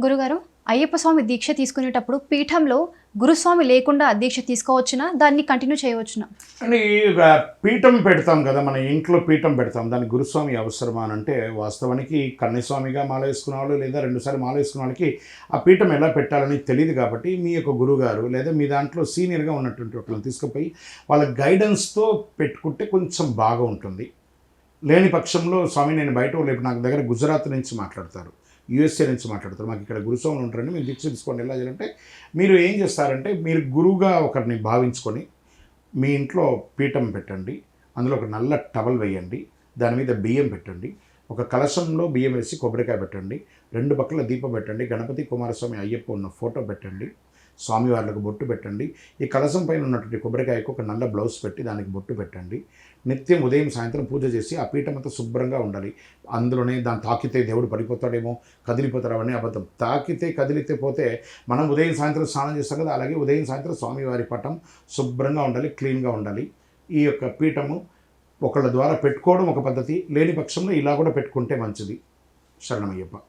గురుగారు అయ్యప్ప స్వామి దీక్ష తీసుకునేటప్పుడు పీఠంలో గురుస్వామి లేకుండా దీక్ష తీసుకోవచ్చునా? దాన్ని కంటిన్యూ చేయవచ్చునా? అని పీఠం పెడతాం కదా మన ఇంట్లో పీఠం పెడతాం. దానికి గురుస్వామి అవసరమా అని అంటే వాస్తవానికి కన్నస్వామిగా మాల వేసుకున్న వాళ్ళు లేదా రెండుసార్లు మాల వేసుకున్న వాళ్ళకి ఆ పీఠం ఎలా పెట్టాలని తెలియదు కాబట్టి మీ యొక్క గురుగారు లేదా మీ దాంట్లో సీనియర్గా ఉన్నటువంటి వాళ్ళని తీసుకుపోయి వాళ్ళ గైడెన్స్తో పెట్టుకుంటే కొంచెం బాగా ఉంటుంది లేని పక్షంలో స్వామి నేను బయట లేపు నాకు దగ్గర గుజరాత్ నుంచి మాట్లాడతారు. యూఎస్ఏ నుంచి మాట్లాడతారు. మాకు ఇక్కడ గురుస్వాములు ఉంటారండి. మీరు దీక్ష తీసుకోండి. ఎలా చేయాలంటే మీరు ఏం చేస్తారంటే మీరు గురువుగా ఒకరిని భావించుకొని మీ ఇంట్లో పీఠం పెట్టండి. అందులో ఒక నల్ల టవల్ వేయండి. దాని మీద బియ్యం పెట్టండి. ఒక కలశంలో బియ్యం వేసి కొబ్బరికాయ పెట్టండి. రెండు పక్కల దీపం పెట్టండి. గణపతి కుమారస్వామి అయ్యప్ప ఉన్న ఫోటో పెట్టండి. స్వామివార్లకు బొట్టు పెట్టండి. ఈ కలసం పైన ఉన్నటువంటి కొబ్బరికాయకు ఒక నల్ల బ్లౌజ్ పెట్టి దానికి బొట్టు పెట్టండి. నిత్యం ఉదయం సాయంత్రం పూజ చేసి ఆ పీఠం అంతా శుభ్రంగా ఉండాలి. అందులోనే దాన్ని తాకితే దేవుడు పడిపోతాడేమో కదిలిపోతాడు అవన్నీ అబద్ధం. తాకితే కదిలితే పోతే మనం ఉదయం సాయంత్రం స్నానం చేస్తాం కదా అలాగే ఉదయం సాయంత్రం స్వామివారి పటం శుభ్రంగా ఉండాలి క్లీన్గా ఉండాలి. ఈ యొక్క పీఠము ఒకళ్ళ ద్వారా పెట్టుకోవడం ఒక పద్ధతి లేని పక్షంలో ఇలా కూడా పెట్టుకుంటే మంచిది. శరణమయ్యప్ప.